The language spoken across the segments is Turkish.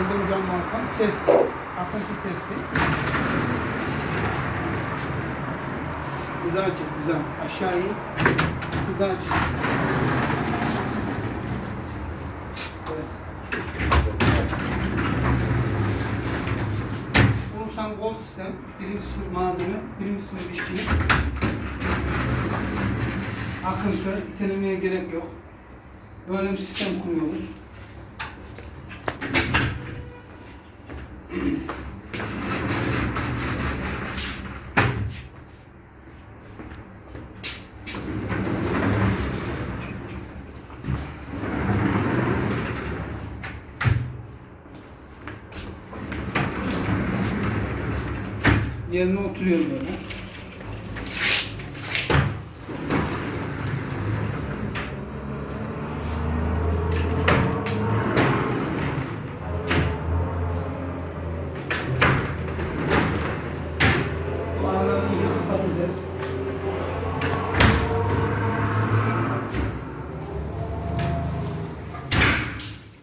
Yıldırım cam balkon test. Akıntı testi. Kıza açık kıza. Aşağı in. Kıza açık. Evet. Bulsan Gold sistem. Birinci sınıf malzeme. Birinci sınıf işçilik. Akıntı. itelemeye gerek yok. Böyle bir sistem kuruyoruz. Yerine oturuyor böyle.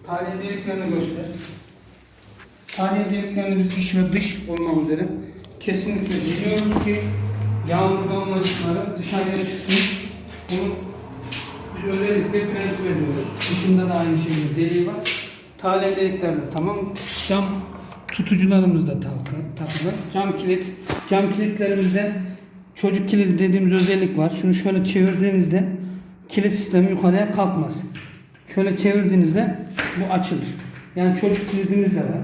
Tahliye deliklerini göster. Tahliye deliklerini biz iç ve dış olmak üzere kesinlikle biliyoruz ki yağmur damlacıkları dışarıya çıksın. Bunu biz özellikle prensip ediyoruz. Dışında da aynı şekilde deliği var. Tahliye delikler de tamam. Cam tutucularımız da takı- takılı. Cam kilit. Cam kilitlerimizde çocuk kilidi dediğimiz özellik var. Şunu şöyle çevirdiğinizde kilit sistemi yukarıya kalkmaz. Şöyle çevirdiğinizde bu açılır. Yani çocuk kilidimiz de var.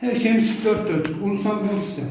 Her şeyimiz dört dörtlük. Ulusal bir yol sistemi.